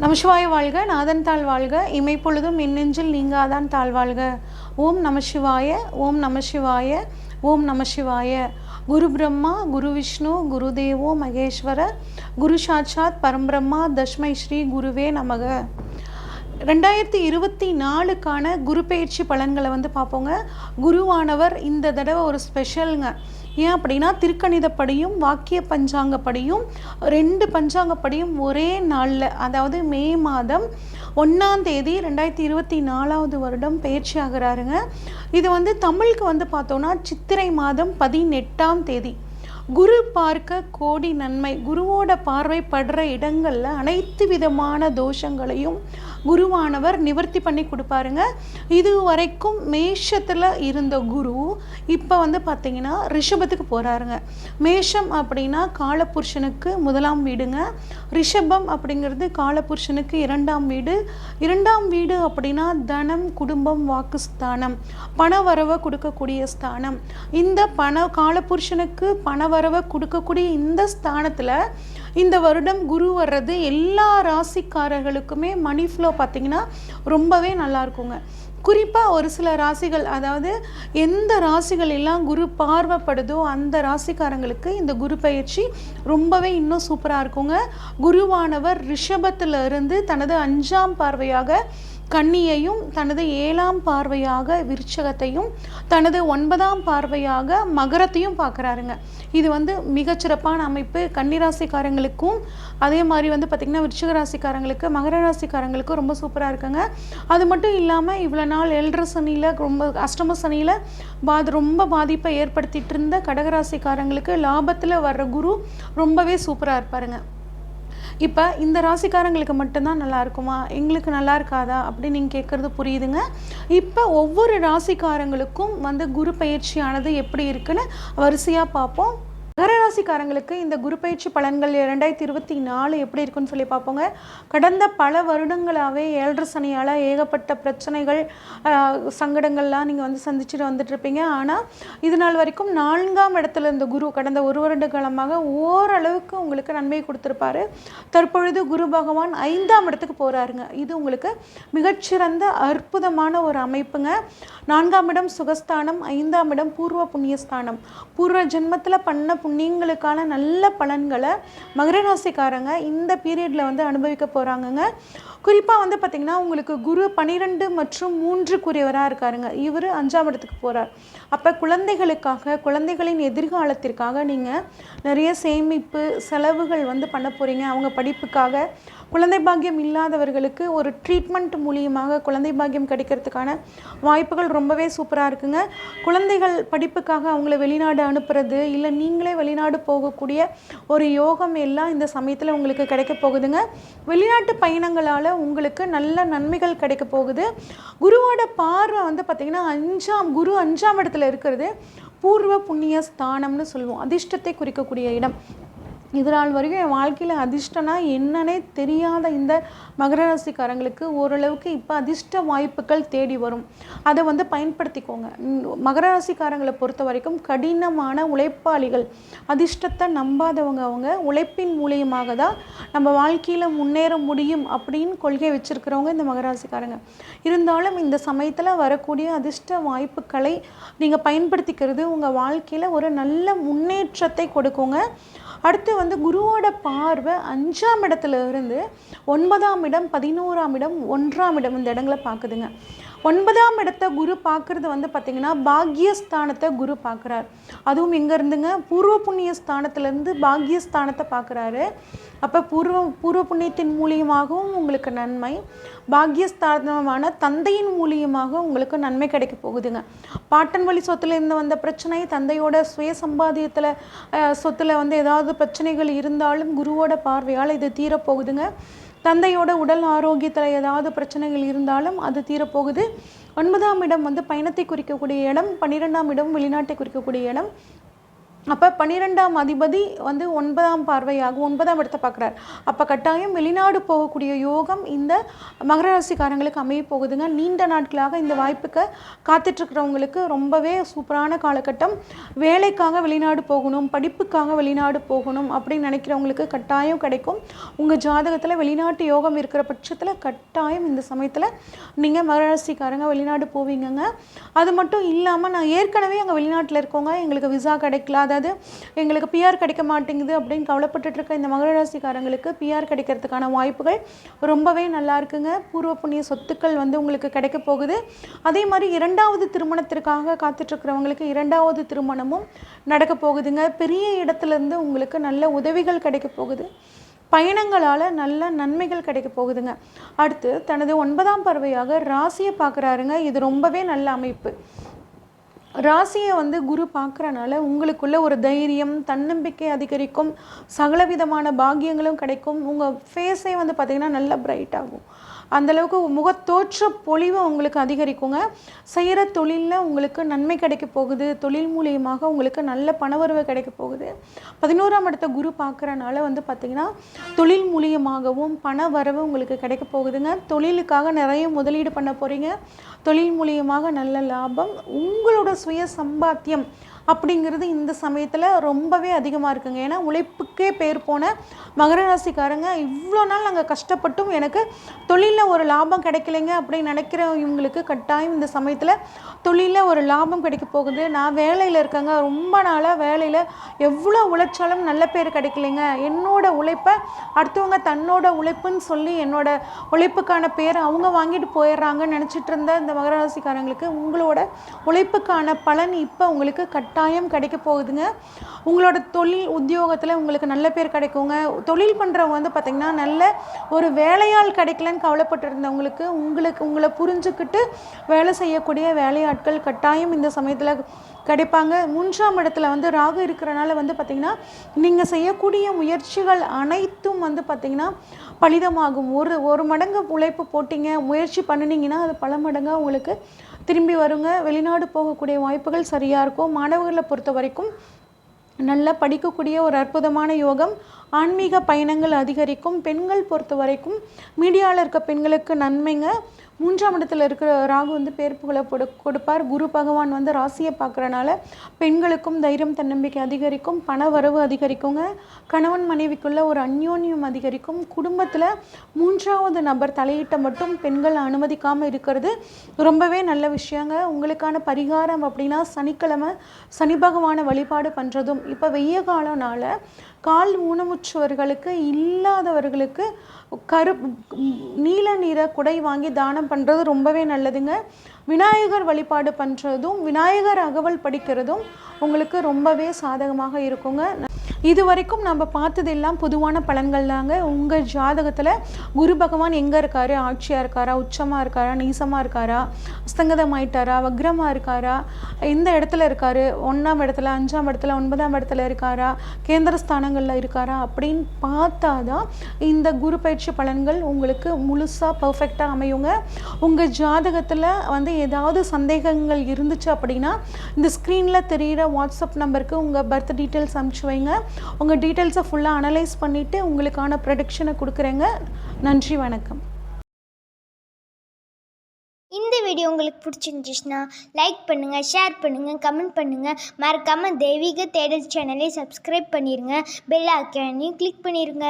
நமசிவாய வாழ்க நாதன் தாழ் வாழ்க இமைப்பொழுதும் மின்னெஞ்சில் நீங்காதான் தாழ் வாழ்க. ஓம் நமசிவாய ஓம் நமசிவாய ஓம் நமசிவாய. குரு பிரம்மா குரு விஷ்ணு குரு தேவோ மகேஸ்வர குரு சாட்சாத் பரம்பிரம்மா தஷ்மை ஸ்ரீ குருவே நமக. ரெண்டாயிரத்தி இருபத்தி நாலுக்கான குரு பயிற்சி பலன்களை வந்து பார்ப்போங்க. குருவானவர் இந்த தடவை ஒரு ஸ்பெஷலுங்க ஏன் அப்படின்னா திருக்கணிதப்படியும் வாக்கிய பஞ்சாங்கப்படியும் ரெண்டு பஞ்சாங்கப்படியும் ஒரே நாளில் அதாவது மே மாதம் ஒன்றாம் தேதி ரெண்டாயிரத்தி இருபத்தி நாலாவது வருடம் பயிற்சி ஆகிறாருங்க. இது வந்து தமிழுக்கு வந்து பார்த்தோன்னா சித்திரை மாதம் பதினெட்டாம் தேதி. குரு பார்க்க கோடி நன்மை குருவோட பார்வை படுற இடங்களில் அனைத்து விதமான தோஷங்களையும் குருவானவர் நிவர்த்தி பண்ணி கொடுப்பாருங்க. இது வரைக்கும் மேஷத்தில் இருந்த குரு இப்போ வந்து பார்த்தீங்கன்னா ரிஷபத்துக்கு போகிறாருங்க மேஷம் அப்படின்னா காலபுருஷனுக்கு முதலாம் வீடுங்க. ரிஷபம் அப்படிங்கிறது காலபுருஷனுக்கு இரண்டாம் வீடு. இரண்டாம் வீடு அப்படின்னா தனம் குடும்பம் வாக்குஸ்தானம் ஸ்தானம் பணவரவை கொடுக்கக்கூடிய ஸ்தானம். இந்த பண காலபுருஷனுக்கு பணவரவை கொடுக்கக்கூடிய இந்த ஸ்தானத்தில் இந்த வருடம் குரு வர்றது எல்லா ராசிக்காரர்களுக்குமே மணி ஃப்ளோ பார்த்திங்கன்னா ரொம்பவே நல்லா இருக்குங்க குறிப்பாக ஒரு சில ராசிகள் அதாவது எந்த ராசிகள் எல்லாம் குரு பார்வைப்படுதோ அந்த ராசிக்காரங்களுக்கு இந்த குரு பயிற்சி ரொம்பவே இன்னும் சூப்பராக இருக்குங்க. குருவானவர் ரிஷபத்தில் இருந்து தனது அஞ்சாம் பார்வையாக கன்னியையும் தனது ஏழாம் பார்வையாக விருச்சகத்தையும் தனது ஒன்பதாம் பார்வையாக மகரத்தையும் பார்க்குறாருங்க. இது வந்து மிகச்சிறப்பான அமைப்பு. கன்னிராசிக்காரங்களுக்கும் அதே மாதிரி வந்து பார்த்திங்கன்னா விருச்சிக ராசிக்காரங்களுக்கு மகர ராசிக்காரங்களுக்கும் ரொம்ப சூப்பராக இருக்குங்க. அது மட்டும் இல்லாமல் இவ்வளோ நாள் எல்ட்ர சனியில் ரொம்ப அஷ்டம சனியில் பாது ரொம்ப பாதிப்பை ஏற்படுத்திட்டு இருந்த கடகராசிக்காரங்களுக்கு லாபத்தில் வர்ற குரு ரொம்பவே சூப்பராக இருப்பாருங்க. இப்போ இந்த ராசிக்காரங்களுக்கு மட்டும்தான் நல்லா இருக்குமா? எங்களுக்கு நல்லா இருக்காதா? அப்படின்னு நீங்கள் கேட்குறது புரியுதுங்க. இப்போ ஒவ்வொரு ராசிக்காரங்களுக்கும் வந்து குரு பயிற்சியானது எப்படி இருக்குன்னு வரிசையாக பார்ப்போம். மகரராசிக்காரங்களுக்கு இந்த குரு பயிற்சி பலன்கள் இரண்டாயிரத்தி இருபத்தி நாலு எப்படி இருக்குன்னு சொல்லி பார்ப்போங்க. கடந்த பல வருடங்களாகவே ஏழரை சனியால் ஏகப்பட்ட பிரச்சனைகள் சங்கடங்கள்லாம் நீங்கள் வந்து சந்திச்சுட்டு வந்துட்டுருப்பீங்க. ஆனால் இது நாள் வரைக்கும் நான்காம் இடத்துல இந்த குரு கடந்த ஒரு வருட காலமாக ஓரளவுக்கு உங்களுக்கு நன்மை கொடுத்துருப்பாரு. தற்பொழுது குரு பகவான் ஐந்தாம் இடத்துக்கு போகிறாருங்க இது உங்களுக்கு மிகச்சிறந்த அற்புதமான ஒரு அமைப்புங்க. நான்காம் இடம் சுகஸ்தானம் ஐந்தாம் இடம் பூர்வ புண்ணியஸ்தானம். பூர்வ ஜென்மத்தில் பண்ண புண்ணியங்களுக்கான நல்ல பலன்களை மகர ராசிக்காரங்க இந்த பீரியடில் வந்து அனுபவிக்க போகிறாங்கங்க குறிப்பாக வந்து பார்த்திங்கன்னா உங்களுக்கு குரு பன்னிரெண்டு மற்றும் மூன்றுக்குரியவராக இருக்காருங்க. இவர் அஞ்சாம் இடத்துக்கு போகிறார் அப்போ குழந்தைகளுக்காக குழந்தைகளின் எதிர்காலத்திற்காக நீங்கள் நிறைய சேமிப்பு செலவுகள் வந்து பண்ண போகிறீங்க அவங்க படிப்புக்காக குழந்தை பாக்கியம் இல்லாதவர்களுக்கு ஒரு ட்ரீட்மெண்ட் மூலியமாக குழந்தை பாக்கியம் கிடைக்கிறதுக்கான வாய்ப்புகள் ரொம்பவே சூப்பராக இருக்குங்க. குழந்தைகள் படிப்புக்காக அவங்கள வெளிநாடு அனுப்புறது இல்லை நீங்களே வெளிநாடு போகக்கூடிய ஒரு யோகம் எல்லாம் இந்த சமயத்தில் உங்களுக்கு கிடைக்க போகுதுங்க. வெளிநாட்டு பயணங்களால் உங்களுக்கு நல்ல நன்மைகள் கிடைக்க போகுது. குருவோட பார்வை வந்து பார்த்திங்கன்னா அஞ்சாம் குரு அஞ்சாம் இடத்துல இருக்கிறது. பூர்வ புண்ணிய ஸ்தானம்னு சொல்லுவோம். அதிர்ஷ்டத்தை குறிக்கக்கூடிய இடம். இது நாள் வரைக்கும் என் வாழ்க்கையில் அதிர்ஷ்டம்னா என்னன்னே தெரியாத இந்த மகர ராசிக்காரங்களுக்கு ஓரளவுக்கு இப்போ அதிர்ஷ்ட வாய்ப்புகள் தேடி வரும். அதை வந்து பயன்படுத்திக்கோங்க. மகர ராசிக்காரங்களை பொறுத்த வரைக்கும் கடினமான உழைப்பாளிகள். அதிர்ஷ்டத்தை நம்பாதவங்க அவங்க. உழைப்பின் மூலியமாக தான் நம்ம வாழ்க்கையில் முன்னேற முடியும் அப்படின்னு கொள்கை வச்சுருக்கிறவங்க இந்த மகராசிக்காரங்க இருந்தாலும் இந்த சமயத்தில் வரக்கூடிய அதிர்ஷ்ட வாய்ப்புகளை நீங்கள் பயன்படுத்திக்கிறது உங்கள் வாழ்க்கையில் ஒரு நல்ல முன்னேற்றத்தை கொடுக்குங்க. அடுத்து வந்து குருவோட பார்வை அஞ்சாம் இடத்துல இருந்து ஒன்பதாம் இடம் பதினோராம் இடம் ஒன்றாம் இடம் இந்த இடங்களை பார்க்குதுங்க. ஒன்பதாம் இடத்த குரு பார்க்குறது வந்து பார்த்திங்கன்னா பாக்யஸ்தானத்தை குரு பார்க்குறார். அதுவும் எங்கே இருந்துங்க? பூர்வ புண்ணிய ஸ்தானத்துலேருந்து பாக்யஸ்தானத்தை பார்க்குறாரு. அப்போ பூர்வ பூர்வ புண்ணியத்தின் மூலியமாகவும் உங்களுக்கு நன்மை பாக்யஸ்தானமான தந்தையின் மூலியமாக உங்களுக்கு நன்மை கிடைக்க போகுதுங்க. பாட்டன் வழி சொத்துல இருந்து வந்த பிரச்சனை தந்தையோட சுய சம்பாதியத்தில் சொத்துல வந்து ஏதாவது பிரச்சனைகள் இருந்தாலும் குருவோட பார்வையால் இது தீரப்போகுதுங்க தந்தையோட உடல் ஆரோக்கியத்தில் ஏதாவது பிரச்சனைகள் இருந்தாலும் அது தீரப்போகுது. ஒன்பதாம் இடம் வந்து பயணத்தை குறிக்கக்கூடிய இடம் பன்னிரெண்டாம் இடம் வெளிநாட்டை குறிக்கக்கூடிய இடம். அப்போ பன்னிரெண்டாம் அதிபதி வந்து ஒன்பதாம் பார்வையாக ஒன்பதாம் இடத்தை பார்க்குறார். அப்போ கட்டாயம் வெளிநாடு போகக்கூடிய யோகம் இந்த மகர ராசிக்காரங்களுக்கு அமைய போகுதுங்க. நீண்ட நாட்களாக இந்த வாய்ப்புக்கு காத்துட்ருக்கிறவங்களுக்கு ரொம்பவே சூப்பரான காலகட்டம். வேலைக்காக வெளிநாடு போகணும் படிப்புக்காக வெளிநாடு போகணும் அப்படின்னு நினைக்கிறவங்களுக்கு கட்டாயம் கிடைக்கும். உங்கள் ஜாதகத்தில் வெளிநாட்டு யோகம் இருக்கிற பட்சத்தில் கட்டாயம் இந்த சமயத்தில் நீங்கள் மகர ராசிக்காரங்க வெளிநாடு போவீங்கங்க. அது மட்டும் இல்லாமல் நான் ஏற்கனவே அங்கே வெளிநாட்டில் இருக்கவங்க எங்களுக்கு விசா கிடைக்கல அதாவது எங்களுக்கு பிஆர் கிடைக்க மாட்டேங்குது அப்படின்னு கவலைப்பட்டுட்டு இருக்க இந்த மகர ராசிக்காரங்களுக்கு பிஆர் கிடைக்கிறதுக்கான வாய்ப்புகள் ரொம்பவே நல்லா இருக்குங்க. பூர்வ புண்ணிய சொத்துக்கள் வந்து உங்களுக்கு கிடைக்க போகுது. அதே மாதிரி இரண்டாவது திருமணத்திற்காக காத்துட்ருக்கிறவங்களுக்கு இரண்டாவது திருமணமும் நடக்க போகுதுங்க. பெரிய இடத்துலேருந்து உங்களுக்கு நல்ல உதவிகள் கிடைக்க போகுது. பயணங்களால் நல்ல நன்மைகள் கிடைக்க போகுதுங்க. அடுத்து தனது ஒன்பதாம் பறவையாக ராசியை பார்க்குறாருங்க. இது ரொம்பவே நல்ல அமைப்பு. ராசியை வந்து குரு பார்க்குறனால உங்களுக்குள்ள ஒரு தைரியம் தன்னம்பிக்கை அதிகரிக்கும் சகலவிதமான பாக்கியங்களும் கிடைக்கும். உங்கள் ஃபேஸே வந்து பார்த்திங்கன்னா நல்லா பிரைட் ஆகும். அந்தளவுக்கு முகத்தோற்ற பொலிவு உங்களுக்கு அதிகரிக்குங்க. செய்கிற தொழிலில் உங்களுக்கு நன்மை கிடைக்க போகுது. தொழில் மூலியமாக உங்களுக்கு நல்ல பணவரவு கிடைக்க போகுது. பதினோராம் இடத்த குரு பார்க்குறனால வந்து பார்த்திங்கன்னா தொழில் மூலியமாகவும் பண வரவு உங்களுக்கு கிடைக்க போகுதுங்க. தொழிலுக்காக நிறைய முதலீடு பண்ண போகிறீங்க தொழில் மூலியமாக நல்ல லாபம். உங்களோட சுய சம்பாத்தியம் அப்படிங்கிறது இந்த சமயத்தில் ரொம்பவே அதிகமாக இருக்குங்க. ஏன்னா உழைப்புக்கே பேர் போன மகர ராசிக்காரங்க இவ்வளோ நாள் நாங்கள் கஷ்டப்பட்டும் எனக்கு தொழிலில் ஒரு லாபம் கிடைக்கலைங்க அப்படின்னு நினைக்கிற இவங்களுக்கு கட்டாயம் இந்த சமயத்தில் தொழிலில் ஒரு லாபம் கிடைக்க போகுது. நான் வேலையில் இருக்கேங்க. ரொம்ப நாளாக வேலையில் எவ்வளோ உழைச்சாலும் நல்ல பேர் கிடைக்கலைங்க. என்னோட உழைப்பை அடுத்தவங்க தன்னோட உழைப்புன்னு சொல்லி என்னோட உழைப்புக்கான பேர் அவங்க வாங்கிட்டு போயிடுறாங்கன்னு நினச்சிட்டு இருந்த இந்த மகர ராசிக்காரங்களுக்கு உங்களோட உழைப்புக்கான பலன் இப்போ உங்களுக்கு கட் கட்டாயம் கிடைக்க போகுதுங்க. உங்களோட தொழில் உத்தியோகத்தில் உங்களுக்கு நல்ல பேர் கிடைக்குங்க. தொழில் பண்ணுறவங்க வந்து பார்த்திங்கன்னா நல்ல ஒரு வேலையால் கிடைக்கலன்னு கவலைப்பட்டு இருந்தவங்களுக்கு உங்களுக்கு உங்களை புரிஞ்சுக்கிட்டு வேலை செய்யக்கூடிய வேலையாட்கள் கட்டாயம் இந்த சமயத்தில் கிடைப்பாங்க. மூன்றாம் இடத்துல வந்து ராகு இருக்கிறனால வந்து பார்த்திங்கன்னா நீங்கள் செய்யக்கூடிய முயற்சிகள் அனைத்தும் வந்து பார்த்திங்கன்னா பலிதமாகும். ஒரு ஒரு மடங்கு உழைப்பு போட்டிங்க முயற்சி பண்ணினீங்கன்னா அது பல மடங்காக உங்களுக்கு திரும்பி வருங்க. வெளிநாடு போகக்கூடிய வாய்ப்புகள் சரியாக இருக்கும் மாணவர்களை பொறுத்த வரைக்கும் நல்லா படிக்கக்கூடிய ஒரு அற்புதமான யோகம். ஆன்மீக பயணங்கள் அதிகரிக்கும். பெண்கள் பொறுத்த வரைக்கும் மீடியாவில் இருக்க பெண்களுக்கு நன்மைங்க. மூன்றாம் இடத்துல இருக்கிற ராகு வந்து பேர்ப்புகளை கொடு கொடுப்பார். குரு பகவான் வந்து ராசியை பார்க்குறனால பெண்களுக்கும் தைரியம் தன்னம்பிக்கை அதிகரிக்கும். பண வரவு அதிகரிக்குங்க. கணவன் மனைவிக்குள்ள ஒரு அந்யோன்யம் அதிகரிக்கும். குடும்பத்தில் மூன்றாவது நபர் தலையிட்ட மட்டும் பெண்கள் அனுமதிக்காமல் இருக்கிறது ரொம்பவே நல்ல விஷயங்க. உங்களுக்கான பரிகாரம் அப்படின்னா சனிக்கிழமை சனி பகவானை வழிபாடு பண்ணுறதும் இப்போ வெய்ய காலம்னால கால் ஊனமுற்றவர்களுக்கு இல்லாதவர்களுக்கு கரு நீல நிற குடை வாங்கி தானம் பண்ணுறது ரொம்பவே நல்லதுங்க. விநாயகர் வழிபாடு பண்ணுறதும் விநாயகர் அகவல் படிக்கிறதும் உங்களுக்கு ரொம்பவே சாதகமாக இருக்குங்க. இது வரைக்கும் நம்ம பார்த்தது எல்லாம் பொதுவான பலன்கள் தாங்க. உங்கள் ஜாதகத்தில் குரு பகவான் எங்கே இருக்காரு? ஆட்சியாக இருக்காரா? உச்சமாக இருக்காரா? நீசமாக இருக்காரா? அஸ்தங்கதமாயிட்டாரா வக்ரமாக இருக்காரா? எந்த இடத்துல இருக்காரு? ஒன்றாம் இடத்துல அஞ்சாம் இடத்துல ஒன்பதாம் இடத்துல இருக்காரா? கேந்திர ஸ்தானங்களில் இருக்காரா? அப்படின்னு பார்த்தா தான் இந்த குரு பயிற்சி பலன்கள் உங்களுக்கு முழுசாக பர்ஃபெக்டாக அமையுங்க. உங்கள் ஜாதகத்தில் வந்து ஏதாவது சந்தேகங்கள் இருந்துச்சு அப்படின்னா இந்த ஸ்க்ரீனில் தெரிகிற வாட்ஸ்அப் நம்பருக்கு உங்கள் பர்த் டீட்டெயில்ஸ் அனுப்பிச்சு வைங்க. உங்கள் டீட்டெயில்ஸை ஃபுல்லாக அனலைஸ் பண்ணிவிட்டு உங்களுக்கான ப்ரொடக்ஷனை கொடுக்குறேங்க. நன்றி வணக்கம். இந்த வீடியோ உங்களுக்கு பிடிச்சிருந்துச்சுன்னா லைக் பண்ணுங்கள் ஷேர் பண்ணுங்கள் கமெண்ட் பண்ணுங்கள் மறக்காமல் தெய்வீக தேடல் சேனலை சப்ஸ்கிரைப் பண்ணிடுங்க பெல் ஐக்கானையும் கிளிக் பண்ணிடுங்க